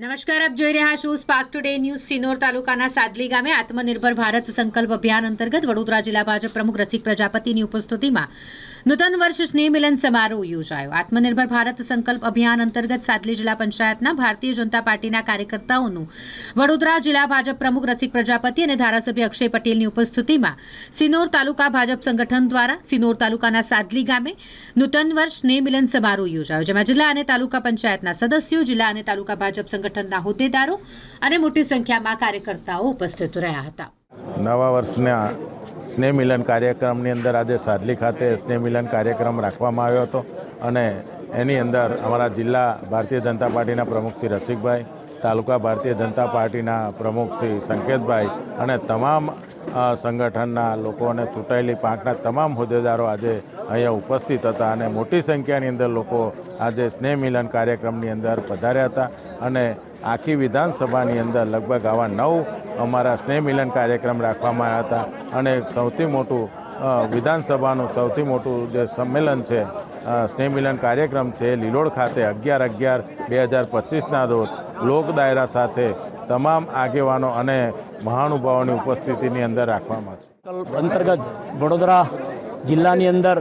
નમસ્કાર, આપ જોઈ રહ્યા છો સ્પાર્ક ટુડે ન્યૂઝ સિનોર તાલુકાના સાદલી ગામે આત્મનિર્ભર ભારત સંકલ્પ અભિયાન અંતર્ગત વડોદરા જિલ્લા ભાજપ પ્રમુખ રસિક પ્રજાપતિની ઉપસ્થિતિમાં નૂતન વર્ષ સ્નેહ મિલન સમારોહ યોજાયો. આત્મનિર્ભર ભારત સંકલ્પ અભિયાન અંતર્ગત સાદલી જિલ્લા પંચાયતના ભારતીય જનતા પાર્ટીના કાર્યકર્તાઓનું વડોદરા જિલ્લા ભાજપ પ્રમુખ રસિક પ્રજાપતિ અને ધારાસભ્ય અક્ષય પટેલની ઉપસ્થિતિમાં સિનોર તાલુકા ભાજપ સંગઠન દ્વારા સિનોર તાલુકાના સાદલી ગામે નૂતન વર્ષ સ્નેહ મિલન સમારોહ યોજાયો, જેમાં જિલ્લા અને તાલુકા પંચાયતના સદસ્યો, જિલ્લા અને તાલુકા ભાજપ સંગઠનના હોદ્દેદારો અને મોટી સંખ્યામાં કાર્યકર્તાઓ ઉપસ્થિત રહ્યા હતા. નવા વર્ષના સ્નેહ મિલન કાર્યક્રમની અંદર આજે સાદલી ખાતે સ્નેહ મિલન કાર્યક્રમ રાખવામાં આવ્યો હતો અને એની અંદર અમારા જિલ્લા ભારતીય જનતા પાર્ટીના પ્રમુખ શ્રી રસિકભાઈ તાલુકા ભારતીય જનતા પાર્ટીના પ્રમુખ શ્રી સંકેતભાઈ અને તમામ સંગઠનના લોકો અને ચૂંટાયેલી પાંખના તમામ હોદ્દેદારો આજે અહીંયા ઉપસ્થિત હતા અને મોટી સંખ્યાની અંદર લોકો આજે સ્નેહ મિલન કાર્યક્રમની અંદર પધાર્યા હતા અને આખી વિધાનસભાની અંદર લગભગ આવા નવ અમારા સ્નેહ મિલન કાર્યક્રમ રાખવામાં આવ્યા હતા અને સૌથી મોટું વિધાનસભાનું સૌથી મોટું જે સંમેલન છે સ્નેહ મિલન કાર્યક્રમ છે લીલોડ ખાતે અગિયાર અગિયાર બે હજાર પચીસના રોજ લોક દાયરા સાથે તમામ આગેવાનો અને મહાનુભાવોની ઉપસ્થિતિની અંદર રાખવામાં છે અંતર્ગત વડોદરા જિલ્લાની અંદર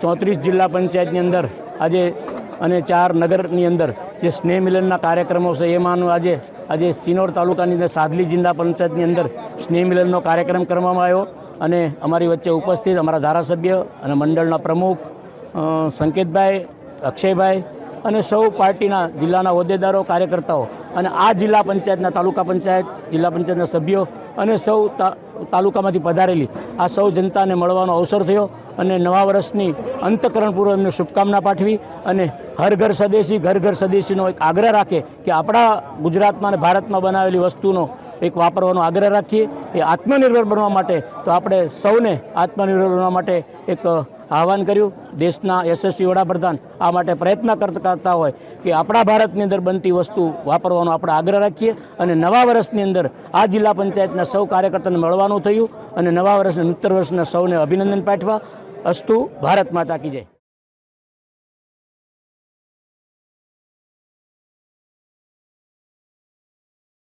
ચોત્રીસ જિલ્લા પંચાયતની અંદર આજે અને ચાર નગરની અંદર જે સ્નેહ મિલનના કાર્યક્રમો છે એમાંનું આજે આજે સિનોર તાલુકાની અંદર સાદલી જિલ્લા પંચાયતની અંદર સ્નેહ મિલનનો કાર્યક્રમ કરવામાં આવ્યો અને અમારી વચ્ચે ઉપસ્થિત અમારા ધારાસભ્ય અને મંડળના પ્રમુખ સંકેતભાઈ, અક્ષયભાઈ અને સૌ પાર્ટીના જિલ્લાના હોદ્દેદારો, કાર્યકર્તાઓ અને આ જિલ્લા પંચાયતના તાલુકા પંચાયત, જિલ્લા પંચાયતના સભ્યો અને સૌ તાલુકામાંથી પધારેલી આ સૌ જનતાને મળવાનો અવસર થયો અને નવા વર્ષની અંતકરણપૂર્વક એમને શુભકામના પાઠવી અને હર ઘર સ્વદેશી, ઘર ઘર સ્વદેશીનો એક આગ્રહ રાખે કે આપણા ગુજરાતમાં અને ભારતમાં બનાવેલી વસ્તુનો એક વાપરવાનો આગ્રહ રાખીએ. એ આત્મનિર્ભર બનવા માટે તો આપણે સૌને આત્મનિર્ભર બનવા માટે એક આહવાન કર્યું. દેશના યશસ્વી વડાપ્રધાન આ માટે પ્રયત્ન કરતા હોય કે આપણા ભારતની અંદર બનતી વસ્તુ વાપરવાનો આપણે આગ્રહ રાખીએ અને નવા વર્ષની અંદર આ જિલ્લા પંચાયતના સૌ કાર્યકર્તાને મળવાનું થયું અને નવા વર્ષના, નૂતન વર્ષના સૌને અભિનંદન પાઠવા. અસ્તુ ભારત માતા કી જય.